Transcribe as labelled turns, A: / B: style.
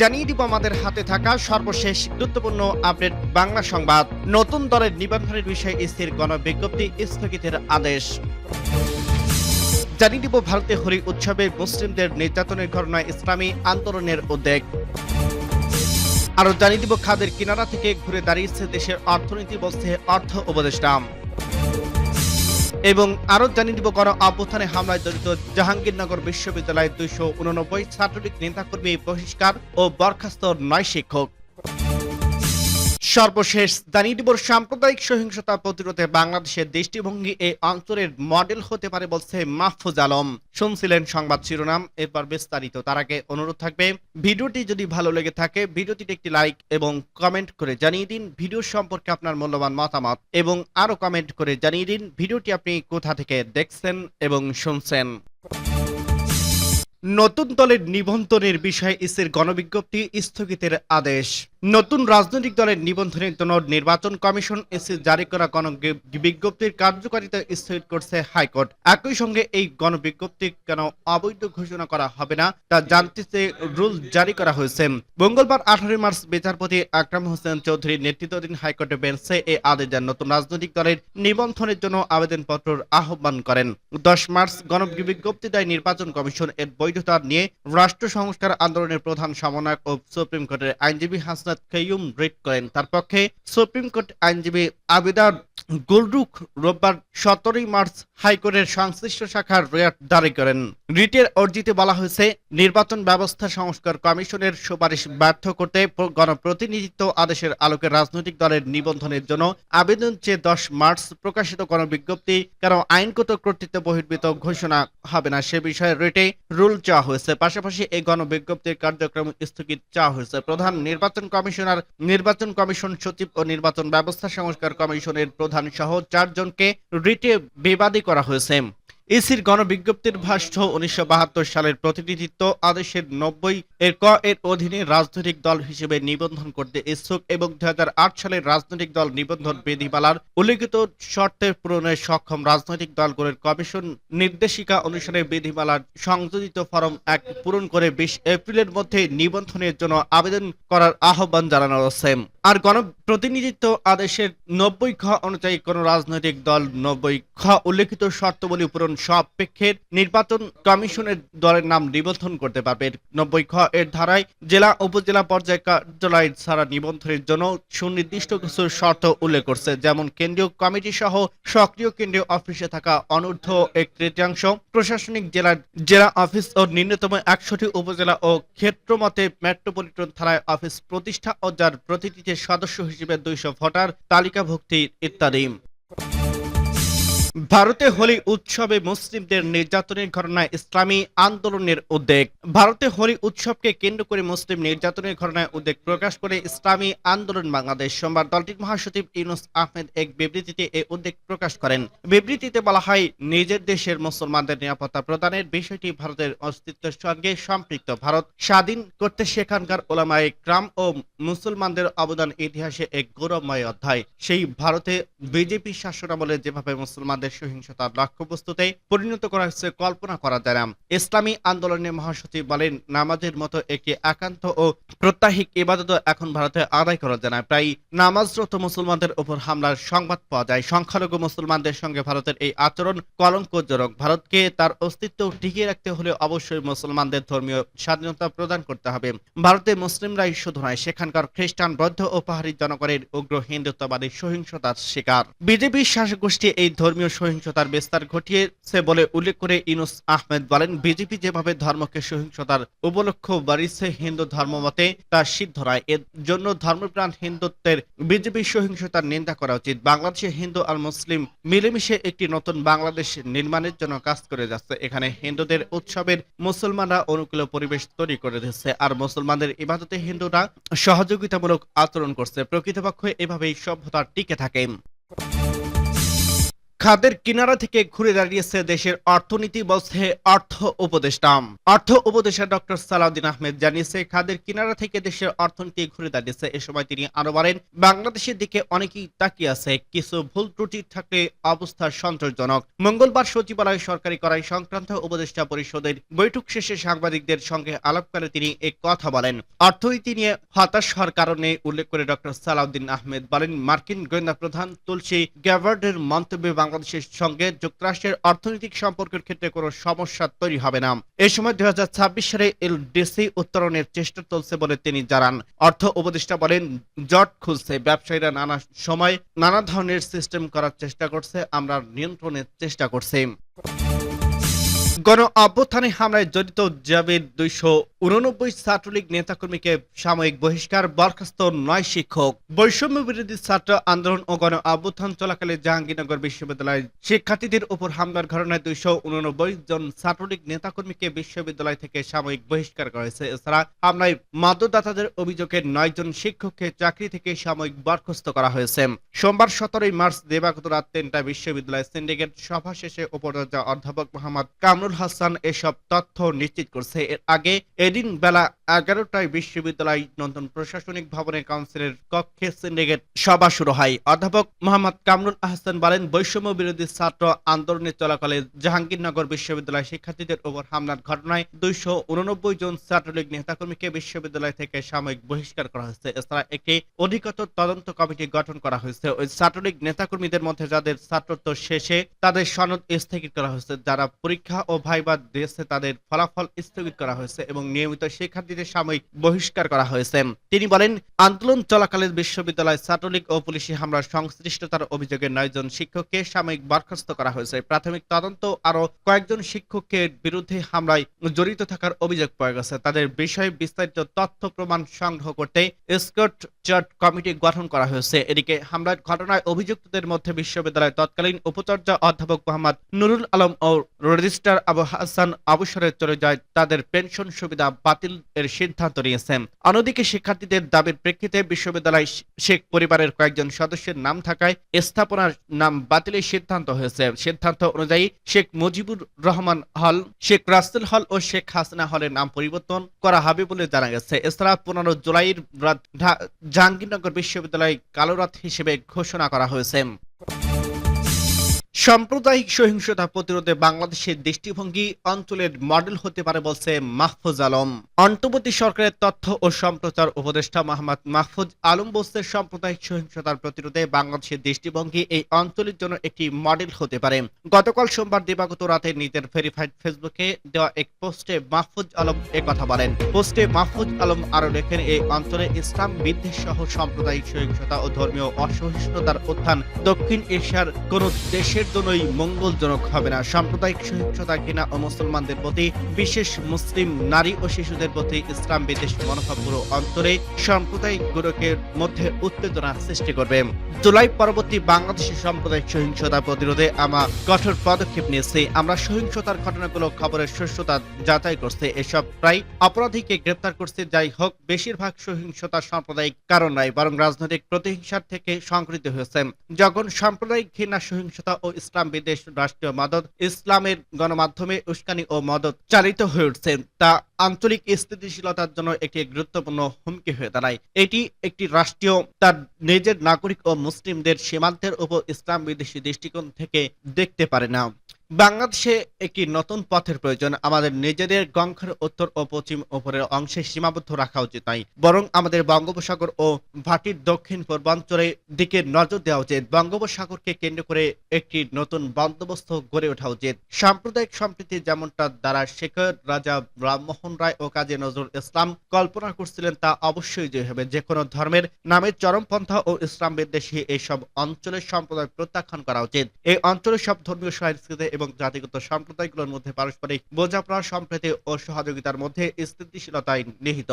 A: জানিয়ে দিব আমাদের হাতে থাকা সর্বশেষ গুরুত্বপূর্ণ আপডেট বাংলা সংবাদ। নতুন দলের নিবন্ধনের বিষয়ে স্থির গণবিজ্ঞপ্তি স্থগিতের আদেশ। জানিয়ে দিব ভারতে হরি উৎসবে মুসলিমদের নির্যাতনের ঘটনায় ইসলামী আন্দোলনের উদ্বেগ। আরও জানিয়ে দিব খাদের কিনারা থেকে ঘুরে দাঁড়িয়েছে দেশের অর্থনীতি বলছে অর্থ উপদেষ্টা। এবং আরও জানিয়ে দিব, গণ অভ্যুত্থানে হামলায় জড়িত জাহাঙ্গীরনগর বিশ্ববিদ্যালয়ের দুইশো উননব্বই ছাত্রলীগ নেতাকর্মী, বহিষ্কার ও বরখাস্ত নয় শিক্ষক। সর্বশেষ দিব সাম্প্রদায়িক সহিংসতা প্রতিরোধে বাংলাদেশের দৃষ্টিভঙ্গি এই অঞ্চলের মডেল হতে পারে বলছে মাহফুজ আলম। শুনছিলেন সংবাদ শিরোনাম, এরপর বিস্তারিত। তার আগে অনুরোধ থাকবে, ভিডিওটি যদি ভালো লেগে থাকে, ভিডিওটিতে একটি লাইক এবং কমেন্ট করে জানিয়ে দিন ভিডিও সম্পর্কে আপনার মূল্যবান মতামত এবং আরও কমেন্ট করে জানিয়ে দিন ভিডিওটি আপনি কোথা থেকে দেখছেন এবং শুনছেন। নতুন দলের নিবন্ধনের বিষয়ে ইসির গণবিজ্ঞপ্তি স্থগিতের আদেশ। নতুন রাজনৈতিক দলের নিবন্ধনের জন্য নির্বাচন কমিশন এসি জারি করা গণবিজ্ঞপ্তির কার্যকারিতা স্থগিত করছে হাইকোর্ট। একই সঙ্গে এই গণবিজ্ঞপ্তি কেন অবৈধ ঘোষণা করা হবে না, তা জানতে রুল জারি করা হয়েছে। মঙ্গলবার আঠারোই মার্চ বিচারপতি আকরাম হোসেন চৌধুরীর নেতৃত্বাধীন হাইকোর্টের বেঞ্চে এই আদেশ দেন। নতুন রাজনৈতিক দলের নিবন্ধনের জন্য আবেদনপত্র আহ্বান করেন। দশ মার্চ গণবিজ্ঞপ্তি দেয় নির্বাচন কমিশন এর বৈধতা নিয়ে রাষ্ট্র সংস্কার আন্দোলনের প্রধান সমন্বয়ক ও সুপ্রিম কোর্টের আইনজীবী হাসনাত রিট করেন। তার পক্ষে সুপ্রিম কোর্ট আইনজীবী আবেদার গুলরুখ রোববার সতেরোই মার্চ হাইকোর্টের সংশ্লিষ্ট শাখার রেয়ার করেন। রিটের অর্জিতে বলা হয়েছে, নির্বাচন ব্যবস্থা সংস্কার কমিশনের সুপারিশ ব্যর্থ করতে গণপ্রতিনিধিত্ব আদেশের আলোকে রাজনৈতিক দলের নিবন্ধনের জন্য আবেদন চেয়ে দশ মার্চ প্রকাশিত কোনো বিজ্ঞপ্তি কারণ আইনগত কর্তৃত্ব বহির্ভূত ঘোষণা হবে না। সে বিষয়ে রিটে রুল চাওয়া হয়েছে। পাশাপাশি এই গণবিজ্ঞপ্তির কার্যক্রম স্থগিত চাওয়া হয়েছে। প্রধান নির্বাচন কমিশনার, নির্বাচন কমিশন সচিব ও নির্বাচন ব্যবস্থা সংস্কার কমিশনের প্রধান সহ চারজনকে রিটে বিবাদী করা হয়েছে। ইসির গণবিজ্ঞপ্তির ভাষ্য, উনিশশো বাহাত্তর সালের প্রতিনিধিত্ব আদেশের নব্বই এর ক এর অধীনে রাজনৈতিক দল হিসেবে নিবন্ধন করতে ইচ্ছুক এবং দুই সালের রাজনৈতিক দল নিবন্ধন বিধিমালার উল্লিখিত শর্তে পূরণে সক্ষম রাজনৈতিক দলগুলোর কমিশন নির্দেশিকা অনুসারে বিধিমালার সংযোজিত ফরম এক পূরণ করে বিশ এপ্রিলের মধ্যে নিবন্ধনের জন্য আবেদন করার আহ্বান জানানো হচ্ছে। আর গণপ্রতিনিধিত্ব আদেশের নব্বই খ অনুযায়ী কোন রাজনৈতিক দল নব্বই খ উল্লেখিত শর্তাবলী পূরণ সাপেক্ষে নির্বাচন কমিশনের দলের নাম নিবন্ধন করতে পারবে। নব্বই খ এর ধারায় জেলা উপজেলা পর্যায়ে কার্যালয় ছাড়া নিবন্ধনের জন্য সুনির্দিষ্ট কিছু শর্ত উল্লেখ করছে, যেমন কেন্দ্রীয় কমিটি সহ সক্রিয় কেন্দ্রীয় অফিসে থাকা অনূর্ধ্ব এক তৃতীয়াংশ, প্রশাসনিক জেলার জেলা অফিস ও ন্যূনতম একশোটি উপজেলা ও ক্ষেত্রমতে মেট্রোপলিটন থানায় অফিস প্রতিষ্ঠা ও যার প্রতিনিধি সদস্য হিসেবে দুইশো ভোটার, তালিকাভুক্তি ইত্যাদি। ভারতে হোলি উৎসবে মুসলিমদের নির্যাতনের ঘটনায় ইসলামী আন্দোলনের উদ্বেগ। ভারতে হোলি উৎসবকে কেন্দ্র করে মুসলিম নির্যাতনের ঘটনায় উদ্বেগ প্রকাশ করে ইসলামী আন্দোলন বাংলাদেশ। সোমবার দলটির মহাসচিব ইউনুস আহমেদ এক বিবৃতিতে এই উদ্বেগ প্রকাশ করেন। বিবৃতিতে বলা হয়, নিজের দেশের মুসলমানদের নিরাপত্তা প্রদানের বিষয়টি ভারতের অস্তিত্বের সঙ্গে সম্পৃক্ত। ভারত স্বাধীন করতে সেখানকার ওলামায় ক্রাম ও মুসলমানদের অবদান ইতিহাসে এক গৌরবময় অধ্যায়। সেই ভারতে বিজেপি শাসনামলে যেভাবে মুসলমানদের সহিংসতার লক্ষ্যবস্তুতে পরিণত করা হয়েছে কল্পনা করা যায় না। ইসলামী আন্দোলনের মহাসচিব বলেন, নামাজের মতো একটি একান্ত ও প্রত্যাহিক ইবাদত এখন ভারতে আদায় করা যায় না। প্রায় নামাজরত মুসলমানদের উপর হামলার সংবাদ পাওয়া যায়। সংখ্যালঘু মুসলমানদের সঙ্গে ভারতের এই আচরণ কলঙ্কজনক। ভারতকে তার অস্তিত্ব টিকিয়ে রাখতে হলে অবশ্যই মুসলমানদের ধর্মীয় স্বাধীনতা প্রদান করতে হবে। ভারতে মুসলিমরাই শুধু নয়, সেখানকার খ্রিস্টান, বৌদ্ধ ও পাহাড়ি জনগণের উগ্র হিন্দুত্ববাদী সহিংসতার শিকার। বিজেপির শাসকগোষ্ঠী এই ধর্মীয় সহিংসতার বিস্তার ঘটিয়েছে বলে উল্লেখ করে ইনুস আহমেদ বলেন, বিজেপি যেভাবে ধর্মকে সহিংসতার উপলক্ষ বাড়িয়েছে হিন্দু ধর্মমতে তা সিদ্ধ নয়। এর জন্য ধর্মপ্রাণ হিন্দুত্বের বিজেপির সহিংসতার নিন্দা করা উচিত। বাংলাদেশে হিন্দু আর মুসলিম মিলেমিশে একটি নতুন বাংলাদেশ নির্মাণের জন্য কাজ করে যাচ্ছে। এখানে হিন্দুদের উৎসবের মুসলমানরা অনুকূল পরিবেশ তৈরি করে দিচ্ছে আর মুসলমানদের ইবাদতে হিন্দুরা সহযোগিতামূলক আচরণ করছে। প্রকৃতপক্ষে এভাবেই সভ্যতা টিকে থাকে। খাদের কিনারা থেকে ঘুরে দাঁড়িয়েছে দেশের অর্থনীতি, বলছে অর্থ উপদেষ্টা। অর্থ উপদেষ্টা ডক্টর সালাউদ্দিন আহমেদ জানিয়েছে, খাদের কিনারা থেকে দেশের অর্থনীতি ঘুরে দাঁড়িয়েছে। এ সময় তিনি আরও বলেন, বাংলাদেশের দিকে অনেকেই তাকিয়ে আছে, কিছু ভুল ত্রুটি থাকলে অবস্থা সন্তোষজনক। মঙ্গলবার সচিবালয় সরকারি করাই সংক্রান্ত উপদেষ্টা পরিষদের বৈঠক শেষে সাংবাদিকদের সঙ্গে আলাপকালে তিনি এক কথা বলেন। অর্থনীতি নিয়ে হতাশ হওয়ার কারণে উল্লেখ করে ডক্টর সালাউদ্দিন আহমেদ বলেন, মার্কিন গোয়েন্দা প্রধান তুলসী গ্যাভার্ডের মন্তব্যে বাংলাদেশের সঙ্গে যুক্তরাষ্ট্রের অর্থনৈতিক সম্পর্কের ক্ষেত্রে কোনো সমস্যা তৈরি হবে না। এ সময় দুই সালে এলডিসি উত্তরণের চেষ্টা চলছে বলে তিনি জানান। অর্থ উপদেষ্টা বলেন, জট খুলছে, ব্যবসায়ীরা নানা সময় নানা ধরনের সিস্টেম করার চেষ্টা করছে, আমরা নিয়ন্ত্রণের চেষ্টা করছি। গণ অভ্যুত্থানে হামলায় জড়িত জাবের দুইশো উননব্বই ছাত্রলীগ নেতাকর্মীকে সাময়িক বহিষ্কার, বরখাস্ত নয় শিক্ষক। বৈষম্য বিরোধী ছাত্র আন্দোলন ও গণ অভ্যুত্থান চলাকালে জাহাঙ্গীরনগর বিশ্ববিদ্যালয়ের শিক্ষার্থীদের উপর হামলার ঘটনায় দুইশো উননব্বই জন ছাত্রলীগ নেতাকর্মীকে বিশ্ববিদ্যালয় থেকে সাময়িক বহিষ্কার করা হয়েছে। এছাড়া হামলায় মাদকদাতাদের অভিযোগে নয় জন শিক্ষককে চাকরি থেকে সাময়িক বরখাস্ত করা হয়েছে। সোমবার সতেরোই মার্চ দেবাগত রাত তিনটায় বিশ্ববিদ্যালয় সিন্ডিকেট সভা শেষে উপাচার্য অধ্যাপক মোহাম্মদ কামরুল হাসান এসব তথ্য নিশ্চিত করছে। এর আগে এদিন বেলা এগারোটায় বিশ্ববিদ্যালয় নতুন প্রশাসনিক ভবনে কাউন্সিলের কক্ষে সিন্ডিকেট সভা শুরু হয়। অধ্যাপক মোহাম্মদ কামরুল আহসান বলেন, বৈষম্য বিরোধী ছাত্র আন্দোলনে চলাকালে জাহাঙ্গীরনগর বিশ্ববিদ্যালয় শিক্ষার্থীদের উপর হামলার ঘটনায় দুইশো উননব্বই জন ছাত্রলীগ নেতাকর্মীকে বিশ্ববিদ্যালয় থেকে সাময়িক বহিষ্কার করা হয়েছে। এছাড়া একটি অধিকতর তদন্ত কমিটি গঠন করা হয়েছে। ওই ছাত্রলীগ নেতাকর্মীদের মধ্যে যাদের ছাত্রত্ব শেষে তাদের সনদ স্থগিত করা হয়েছে, যারা পরীক্ষা ও ভাইবা দিয়েছে তাদের ফলাফল স্থগিত করা হয়েছে এবং নিয়মিত শিক্ষার্থীদের সাময়িক বহিষ্কার করা হয়েছে। তিনি বলেন, আন্দোলন চলাকালে বিশ্ববিদ্যালয় ছাত্রলীগ ও পুলিশি হামলার সংশ্লিষ্টতার অভিযোগে নয়জন শিক্ষককে সাময়িক বরখাস্ত করা হয়েছে। প্রাথমিক তদন্ত আরও কয়েকজন শিক্ষককে বিরুদ্ধে হামলায় জড়িত থাকার অভিযোগ পাওয়া গেছে। তাদের বিষয়ে বিস্তারিত তথ্য প্রমাণ সংগ্রহ করতে স্কট চার্ট কমিটি গঠন করা হয়েছে। এদিকে হামলার ঘটনায় অভিযুক্তদের মধ্যে বিশ্ববিদ্যালয়ের তৎকালীন উপাচার্য অধ্যাপক মোহাম্মদ নুরুল আলম ও রেজিস্ট্রার আবু হাসান অবসরে চলে যায়। তাদের পেনশন সুবিধা বাতিল এর সিদ্ধান্ত নিয়েছেন। অন্যদিকে শিক্ষার্থীদের দাবির প্রেক্ষিতে বিশ্ববিদ্যালয় শেখ পরিবারের কয়েকজন সদস্যের নাম থাকায় স্থাপনার নাম বাতিলের সিদ্ধান্ত হয়েছে। সিদ্ধান্ত অনুযায়ী শেখ মুজিবুর রহমান হল, শেখ রাসেল হল ও শেখ হাসিনা হলের নাম পরিবর্তন করা হবে বলে জানা গেছে। এছাড়া পনেরো জুলাইয়ের জাহাঙ্গীরনগর বিশ্ববিদ্যালয় কালো রাত হিসেবে ঘোষণা করা হয়েছে। সাম্প্রদায়িক সহিংসতা প্রতিরোধে বাংলাদেশের দৃষ্টিভঙ্গি অঞ্চলের মডেল হতে পারে বলছে মাহফুজ আলম। অন্তর্বর্তী সরকারের তথ্য ও সম্প্রচার উপদেষ্টা মোহাম্মদ মাহফুজ আলম বলছে, সাম্প্রদায়িক সহিংসতার প্রতিরোধে বাংলাদেশের দৃষ্টিভঙ্গি এই অঞ্চলের জন্য একটি মডেল হতে পারে। গতকাল সোমবার দিবাগত রাতে নিজের ভেরিফাইড ফেসবুকে দেওয়া এক পোস্টে মাহফুজ আলম কথা বলেন। পোস্টে মাহফুজ আলম আরও লেখেন এই অঞ্চলে ইসলাম বিদ্বেষ সহ সাম্প্রদায়িক সহিংসতা ও ধর্মীয় অসহিষ্ণুতার উত্থান দক্ষিণ এশিয়ার কোন দেশের জন্যই মঙ্গলজনক হবে না। সাম্প্রদায়িক সহিংসতা কিনা ও মুসলমানদের প্রতি, বিশেষ মুসলিম নারী ও শিশুদের প্রতি ইসলাম বিদ্বেষ মনোভাব পুরো অন্তরে সাম্প্রদায়িক গোলকের মধ্যে উত্তেজনা সৃষ্টি করবে। জুলাই পরবর্তী বাংলাদেশের সাম্প্রদায়িক সহিংসতা প্রতিরোধে আমরা কঠোর পদক্ষেপ নিয়েছি। আমরা সহিংসতার ঘটনাগুলো খবরের শস্যতা যাচাই করছে। এসব প্রায় অপরাধীকে গ্রেপ্তার করছে। যাই হোক, বেশিরভাগ সহিংসতা সাম্প্রদায়িক কারণ নয়, বরং রাজনৈতিক প্রতিহিংসার থেকে সংঘটিত হয়েছে। যখন সাম্প্রদায়িক ঘৃণা, সহিংসতা ও ইসলাম বিদেশ রাষ্ট্রীয় মদত, ইসলামের গণমাধ্যমে উস্কানি ও মদত চালিত হয়ে উঠছে তা আঞ্চলিক স্থিতিশীলতার জন্য একটি গুরুত্বপূর্ণ হুমকি হয়ে দাঁড়ায়। এটি একটি রাষ্ট্রীয়, তার নিজের নাগরিক ও মুসলিমদের সীমান্তের উপর ইসলাম বিদেশি দৃষ্টিকোণ থেকে দেখতে পারে না। বাংলাদেশে একটি নতুন পথের প্রয়োজন। আমাদের নিজেদের গঙ্গার উত্তর ও পশ্চিম উপরের অংশে সীমাবদ্ধ রাখা উচিত নয়। বরং আমাদের বঙ্গোপসাগর ও ভাটির দক্ষিণ পূর্বাঞ্চলের দিকে নজর দেওয়া উচিত। বঙ্গোপসাগরকে কেন্দ্র করে একটি নতুন বন্দোবস্ত গড়ে ওঠা উচিত। সাম্প্রদায়িক সম্প্রীতি যেমনটা দ্বারা শেখর, রাজা রামমোহন রায় ও কাজী নজরুল ইসলাম কল্পনা করছিলেন তা অবশ্যই জয় হবে। যে কোনো ধর্মের নামে চরমপন্থা ও ইসলাম বিদ্বেষী এইসব অঞ্চলের সম্প্রদায় প্রত্যাখ্যান করা উচিত। এই অঞ্চলের সব ধর্মীয়, সংস্কৃতি এবং জাতিগত সম্প্রদায়গুলোর মধ্যে পারস্পরিক বোঝাপড়া সম্প্রীতি ও সহযোগিতার মধ্যে স্থিতিশীলতায় নিহিত।